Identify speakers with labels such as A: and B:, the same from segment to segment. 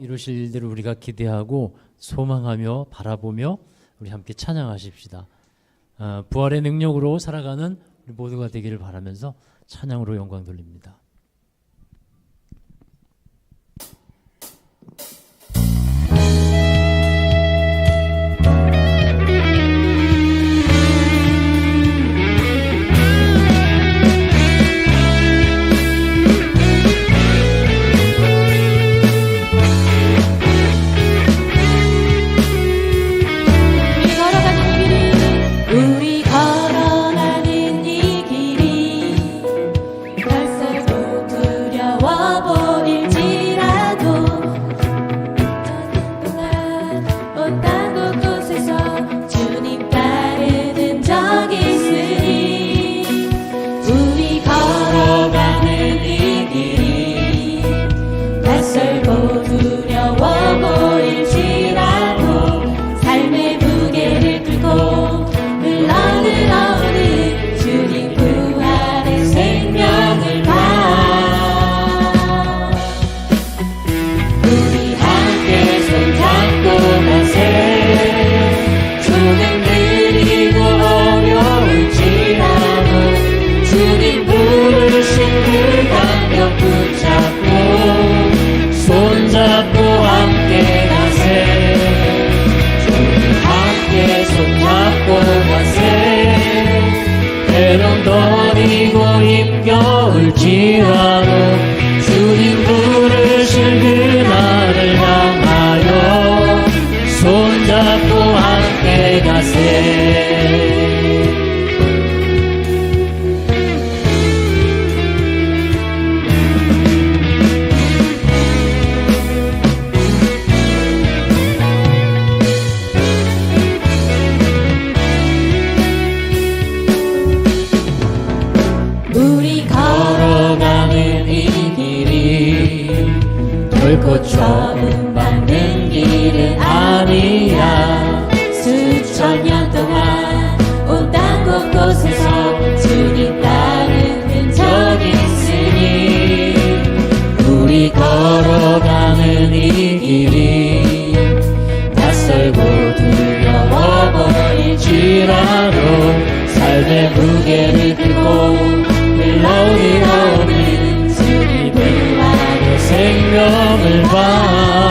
A: 이루실 일들을 우리가 기대하고 소망하며 바라보며 우리 함께 찬양하십시다. 아, 부활의 능력으로 살아가는 우리 모두가 되기를 바라면서 찬양으로 영광 돌립니다.
B: 보일지라도 삶의 무게를 들고 흘러오는 주님 부활의 생명을 봐.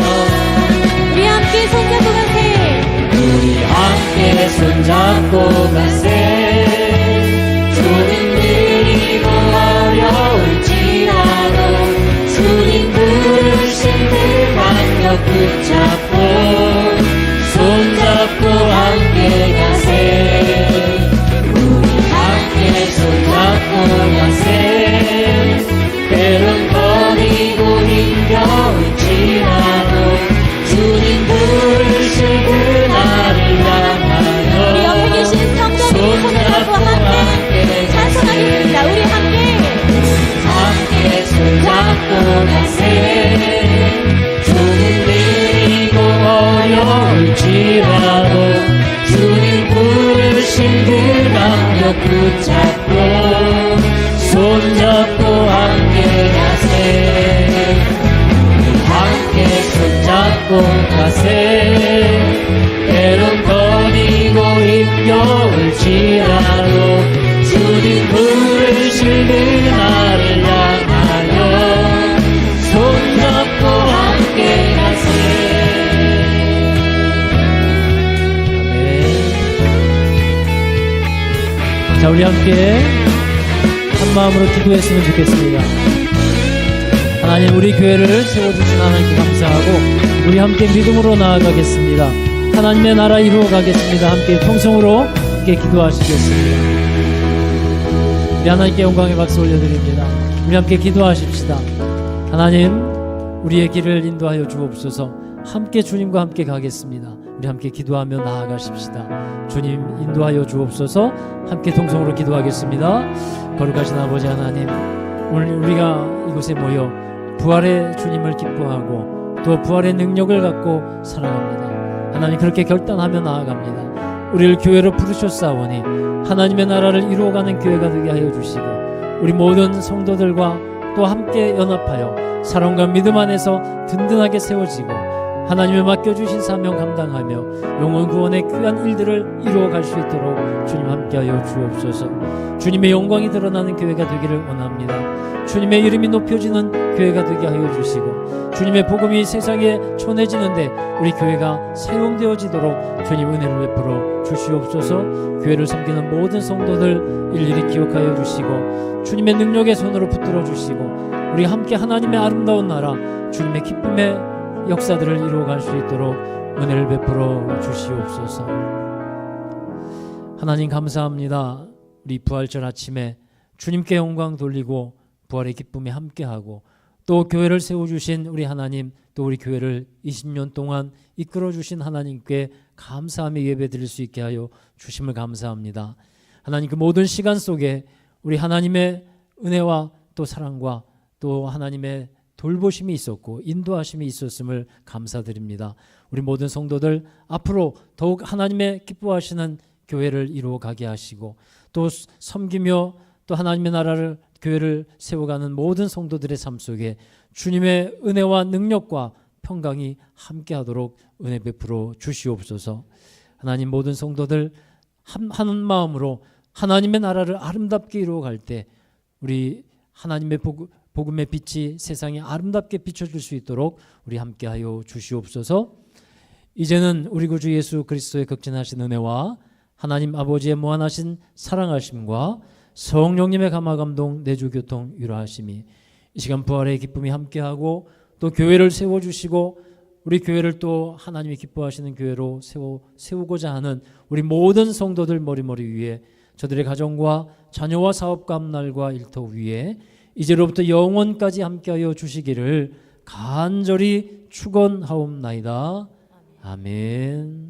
B: 우리 함께 손잡고 가세. 우리 함께 손잡고 가세. 어려울지라도 주님 부르신 그 강력 붙잡고 가세. 때론 거리고 힘겨울지라도 주님 부르실 그날을 향하여 손잡고 함께 가세.
A: 자, 우리 함께 한 마음으로 기도했으면 좋겠습니다. 하나님, 우리 교회를 세워주신 하나님께 감사하고, 우리 함께 믿음으로 나아가겠습니다. 하나님의 나라 이루어 가겠습니다. 함께 통성으로 함께 기도하시겠습니다. 우리 하나님께 영광의 박수 올려드립니다. 우리 함께 기도하십시다. 하나님, 우리의 길을 인도하여 주옵소서. 함께 주님과 함께 가겠습니다. 우리 함께 기도하며 나아가십시다. 주님 인도하여 주옵소서. 함께 통성으로 기도하겠습니다. 거룩하신 아버지 하나님, 오늘 우리가 이곳에 모여 부활의 주님을 기뻐하고 또 부활의 능력을 갖고 살아갑니다. 하나님 그렇게 결단하며 나아갑니다. 우리를 교회로 부르셨사오니 하나님의 나라를 이루어가는 교회가 되게 하여 주시고 우리 모든 성도들과 또 함께 연합하여 사랑과 믿음 안에서 든든하게 세워지고 하나님의 맡겨주신 사명 감당하며 영원 구원의 귀한 일들을 이루어갈 수 있도록 주님 함께하여 주옵소서. 주님의 영광이 드러나는 교회가 되기를 원합니다. 주님의 이름이 높여지는 교회가 되게 하여 주시고 주님의 복음이 세상에 전해지는데 우리 교회가 사용되어지도록 주님 은혜를 베풀어 주시옵소서. 교회를 섬기는 모든 성도들 일일이 기억하여 주시고 주님의 능력의 손으로 붙들어 주시고 우리 함께 하나님의 아름다운 나라 주님의 기쁨의 역사들을 이루어갈 수 있도록 은혜를 베풀어 주시옵소서. 하나님 감사합니다. 우리 부활절 아침에 주님께 영광 돌리고 부활의 기쁨에 함께하고 또 교회를 세워주신 우리 하나님 또 우리 교회를 20년 동안 이끌어주신 하나님께 감사하며 예배드릴 수 있게 하여 주심을 감사합니다. 하나님 그 모든 시간 속에 우리 하나님의 은혜와 또 사랑과 또 하나님의 돌보심이 있었고 인도하심이 있었음을 감사드립니다. 우리 모든 성도들 앞으로 더욱 하나님의 기뻐하시는 교회를 이루어 가게 하시고 또 섬기며 또 하나님의 나라를 교회를 세워가는 모든 성도들의 삶 속에 주님의 은혜와 능력과 평강이 함께하도록 은혜 베풀어 주시옵소서. 하나님 모든 성도들 한, 한 마음으로 하나님의 나라를 아름답게 이루어 갈 때 우리 하나님의 복, 복음의 빛이 세상에 아름답게 비춰줄 수 있도록 우리 함께하여 주시옵소서. 이제는 우리 구주 예수 그리스도의 극진하신 은혜와 하나님 아버지의 무한하신 사랑하심과 성령님의 감화 감동 내주 교통 유라하심이 이 시간 부활의 기쁨이 함께하고 또 교회를 세워 주시고 우리 교회를 또 하나님이 기뻐하시는 교회로 세워 세우고자 하는 우리 모든 성도들 머리머리 위에 저들의 가정과 자녀와 사업 감날과 일터 위에 이제로부터 영원까지 함께하여 주시기를 간절히 축원하옵나이다. 아멘.